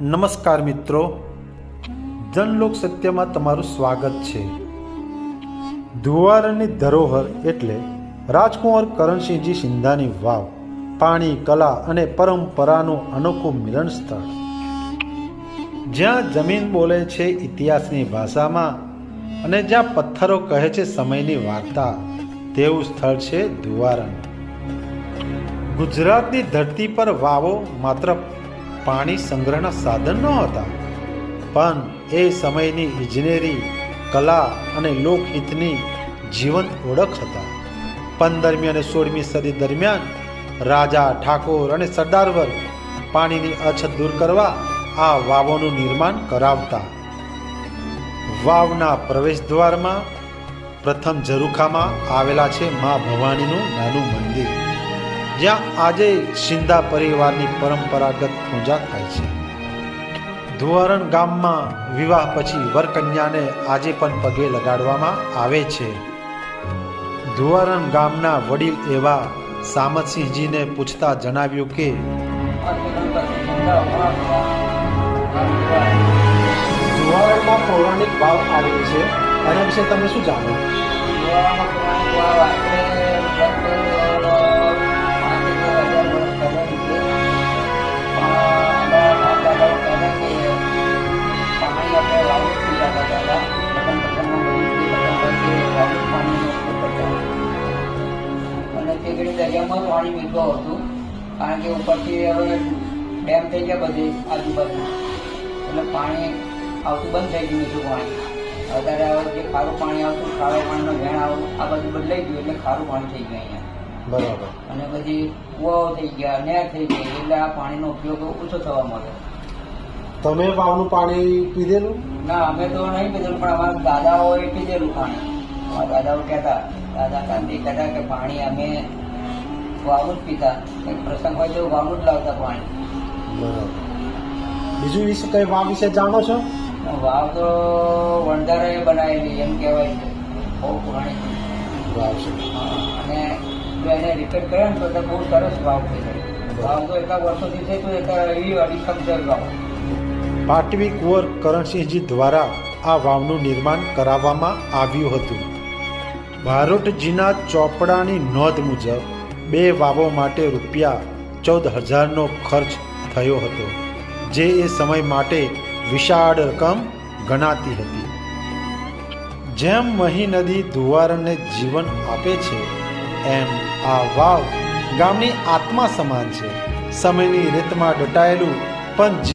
નમસ્કાર મિત્રો. જનલોક સત્યમાં તમારું સ્વાગત છે. ધુવારણની ધરોહર એટલે રાજકુંવર કરણસિંહજી સિંધાની વાવ, પાણી, કલા અને પરંપરાનું અનોખું મિલન સ્થળ. જ્યાં જમીન બોલે છે ઇતિહાસની ભાષામાં અને જ્યાં પથ્થરો કહે છે સમયની વાર્તા, તેવું સ્થળ છે ધુવારણ. ગુજરાતની ધરતી પર વાવો માત્ર પાણી સંગ્રહના સાધન ન હતા. પણ એ સમયની ઇજનેરી, કલા અને લોકહિતની જીવંત ઓળખ હતા. પંદરમી અને સોળમી સદી દરમિયાન રાજા ઠાકોર અને સરદાર વર્ગ પાણીની અછત દૂર કરવા આ વાવોનું નિર્માણ કરાવતા. વાવના પ્રવેશ દ્વારમાં પ્રથમ ઝરૂખામાં આવેલા છે મા ભવાનીનું નાનું મંદિર. જ્યાં આજે સિંધા પરિવારની પરંપરાગત પૂજા થાય છે. ધુવારણ ગામમાં વિવાહ પછી વરકન્યાને આજે પણ પગે લગાડવામાં આવે છે. ધુવારણ ગામના વડીલ એવા સામતસિંહજીને પૂછતા જણાવ્યું કે ધુવારણમાં પૌરાણિક ભાવ આવેલી છે. એના વિશે તમે શું જાણો? ઘડી પાણી મીઠું હતું. કારણ કે ઉપરથી હવે ડેમ થઈ ગયા બધી આજુબાજુ. એટલે પાણી આવતું બંધ થઈ ગયું મીઠું પાણી. અત્યારે હવે જે ખારું પાણી આવતું ખારા પાણીનો વેણ આવું આ બધું બદલાઈ ગયું એટલે ખારું પાણી થઈ ગયું અહીંયા. બરાબર. અને પછી કુવાઓ થઈ ગયા નહેર થઈ ગઈ એટલે આ પાણીનો ઉપયોગ ઓછો થવા માંડ્યો. તમે વાવનું પાણી પીધેલું? ના અમે તો નહીં પીધેલું પણ અમારા દાદાઓએ પીધેલું પાણી. અમારા દાદાઓ કહેતા દાદા કાંતિ કહેતા કે પાણી અમે વાવું જ પીતા કંઈક પ્રસંગ હોય તો વાવું જ લાવતા પાણી. બીજું વિશે કઈ વાવ વિશે જાણો છો? વાવ તો વણઝારાએ બનાવેલી એમ કહેવાય છે. બહુ પુરાણી. વાવ છે. અને જો એને રિપેર કરે ને તો બહુ સરસ વાવ જાય. વાવ તો એટલા વર્ષોથી થઈ તો એટલા એવી અડીખમ છે વાવ. પાટવી કુંવર કરણસિંહજી દ્વારા આ વાવનું નિર્માણ કરાવવામાં આવ્યું હતું. ભારોટજીના ચોપડાની નોંધ મુજબ બે વાવો માટે રૂપિયા ચૌદ હજારનો ખર્ચ થયો હતો, જે એ સમય માટે વિશાળ રકમ ગણાતી હતી. જેમ મહી નદી ધુવારને જીવન આપે છે, એમ આ વાવ ગામની આત્મા સમાન છે. સમયની રીતમાં ડટાયેલું પણ